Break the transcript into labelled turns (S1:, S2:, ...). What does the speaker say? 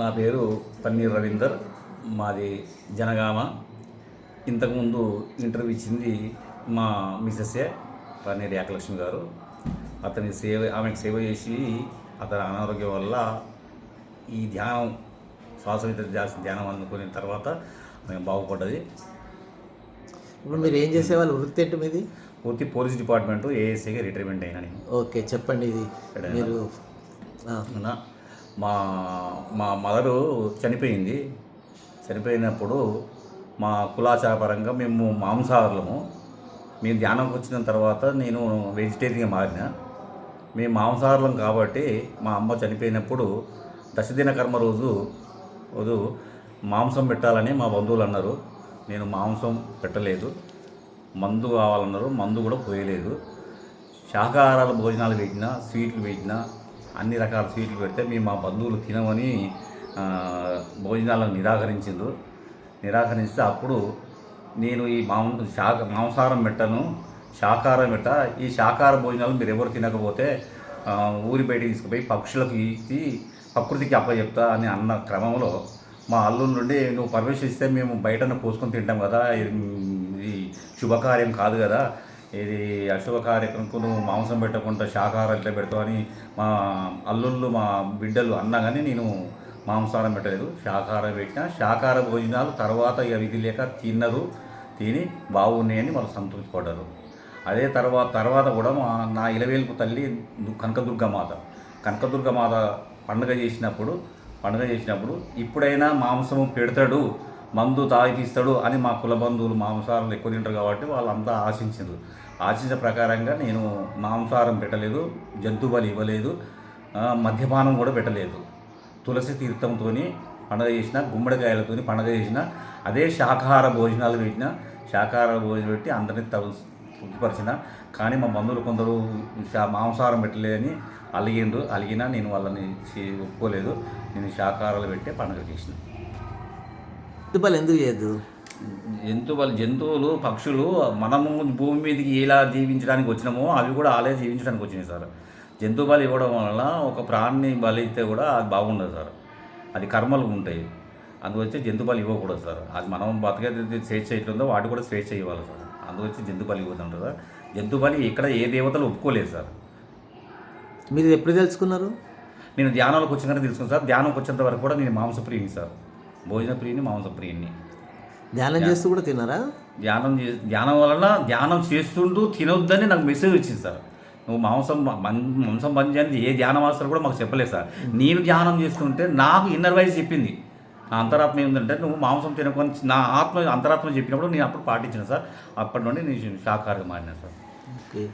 S1: నా పేరు పన్నీర్ రవీందర్. మాది జనగామ. ఇంతకుముందు ఇంటర్వ్యూ ఇచ్చింది మా మిసెస్ఏ పన్నీర్ ఏకలక్ష్మి గారు. అతని సేవ ఆమెకు సేవ చేసి అతని అనారోగ్యం వల్ల ఈ ధ్యానం శ్వాసవిత ధ్యానం అందుకున్న తర్వాత మేము బాగుపడ్డది.
S2: ఇప్పుడు మీరు ఏం చేసేవాళ్ళు? వృత్తి ఏంటి మీది?
S1: పూర్తి పోలీస్ డిపార్ట్మెంట్ ఏఎస్ఐగా రిటైర్మెంట్ అయినా
S2: ఓకే చెప్పండి ఇది? మీరు?
S1: మా మా మదరు చనిపోయింది. చనిపోయినప్పుడు మా కులాచారపరంగా మేము మాంసాహారులము. మేము ధ్యానంకి వచ్చిన తర్వాత నేను వెజిటేరియన్గా మారిన. మేము మాంసాహారులం కాబట్టి మా అమ్మ చనిపోయినప్పుడు దశదిన కర్మ రోజు రోజు మాంసం పెట్టాలని మా బంధువులు అన్నారు. నేను మాంసం పెట్టలేదు. మందు కావాలన్నారు. మందు కూడా పోయలేదు. శాకాహారాల భోజనాలు పెట్టినా స్వీట్లు పెట్టినా అన్ని రకాల స్వీట్లు పెడితే మేము మా బంధువులు తినమని భోజనాలను నిరాకరించిండ్రు. నిరాకరిస్తే అప్పుడు నేను ఈ మాం శాక మాంసాహారం పెట్టను శాకాహారం పెట్ట. ఈ శాకాహార భోజనాలు మీరు ఎవరు తినకపోతే ఊరి బయట తీసుకుపోయి పక్షులకు ఇచ్చి ప్రకృతికి అప్పచెప్తా అని అన్న క్రమంలో మా అల్లుల నుండి నువ్వు పర్మిషన్ ఇస్తే మేము బయటను కోసుకొని తింటాం కదా ఈ శుభకార్యం కాదు కదా ఇది అశుభ కార్యక్రమంకు మాంసం పెట్టకుండా శాకాహారం ఎట్లా పెడతామని మా అల్లుళ్ళు మా బిడ్డలు అన్నా కానీ నేను మాంసాహారం పెట్టలేదు. శాకాహారం పెట్టిన శాకాహార భోజనాలు తర్వాత ఇక విధి లేక తిన్నారు తిని బాగున్నాయని వాళ్ళు సంతృప్తి పడ్డారు అదే తర్వాత తర్వాత కూడా మా నా ఇలవేలుపు తల్లి కనకదుర్గమాత. కనకదుర్గమాత పండుగ చేసినప్పుడు పండుగ చేసినప్పుడు ఇప్పుడైనా మాంసము పెడతాడు. మందు తాగిపిస్తాడు అని మా కుల బంధువులు మాంసాహారం ఎక్కువ తింటారు కాబట్టి వాళ్ళంతా ఆశించారు ఆశించిన ప్రకారంగా నేను మాంసాహారం పెట్టలేదు జంతు బలి ఇవ్వలేదు మద్యపానం కూడా పెట్టలేదు. తులసి తీర్థంతో పండగ చేసిన గుమ్మడికాయలతో పండగ చేసిన అదే శాకాహార భోజనాలు పెట్టిన శాకాహార భోజనం పెట్టి అందరినీ తగు తృప్తిపరిచిన కానీ మా బంధువులు కొందరు శా- మాంసాహారం పెట్టలేదని అలిగిండ్రు. అలిగినా నేను వాళ్ళని చే- ఒప్పుకోలేదు. నేను శాకాహారాలు పెట్టే పండగ చేసిన.
S2: ఇటుపలు ఎందుకు చేయొద్దు?
S1: జంతువులు జంతువులు పక్షులు మనము భూమి మీదకి ఎలా జీవించడానికి వచ్చినామో అవి కూడా అలాగే జీవించడానికి వచ్చినాయి సార్. జంతు బలి ఇవ్వడం వలన ఒక ప్రాణిని బలి ఇస్తే కూడా అది బాగుండదు సార్. అది కర్మలు ఉంటాయి. అందువచ్చి జంతు బలి ఇవ్వకూడదు సార్. అది మనం బతికేది స్వేచ్ఛ ఎట్లుందో వాటి కూడా స్వేచ్ఛ ఇవ్వాలి సార్. అందువచ్చి జంతు బలి ఇవ్వదంటారు సార్. జంతు బలి ఇక్కడ ఏ దేవతలు ఒప్పుకోలేదు సార్.
S2: మీరు ఎప్పుడు తెలుసుకున్నారు?
S1: నేను ధ్యానంలోకి వచ్చినాక తెలుసుకున్నాను సార్. ధ్యానంకి వచ్చేంత వరకు కూడా నేను మాంసప్రియుని సార్. భోజన ప్రియుని మాంసప్రియుని.
S2: ధ్యానం చేస్తూ కూడా తిన్నారా?
S1: ధ్యానం చే ధ్యానం వలన ధ్యానం చేస్తుంటూ తినొద్దని నాకు మెసేజ్ వచ్చింది సార్. నువ్వు మాంసం మం- మాంసం బంద్ చేయండి ఏ ధ్యాన మాస్టర్ కూడా మాకు చెప్పలేదు సార్. నేను ధ్యానం చేస్తుంటే నాకు ఇన్నర్ వైజ్ చెప్పింది. నా అంతరాత్మ ఏంటంటే నువ్వు మాంసం తినకొని నా ఆత్మ అంతరాత్మ చెప్పినప్పుడు నేను అప్పుడు పాటించిన సార్. అప్పటి నుండి నేను శాకాహారం మారినా సార్.
S2: ఓకే.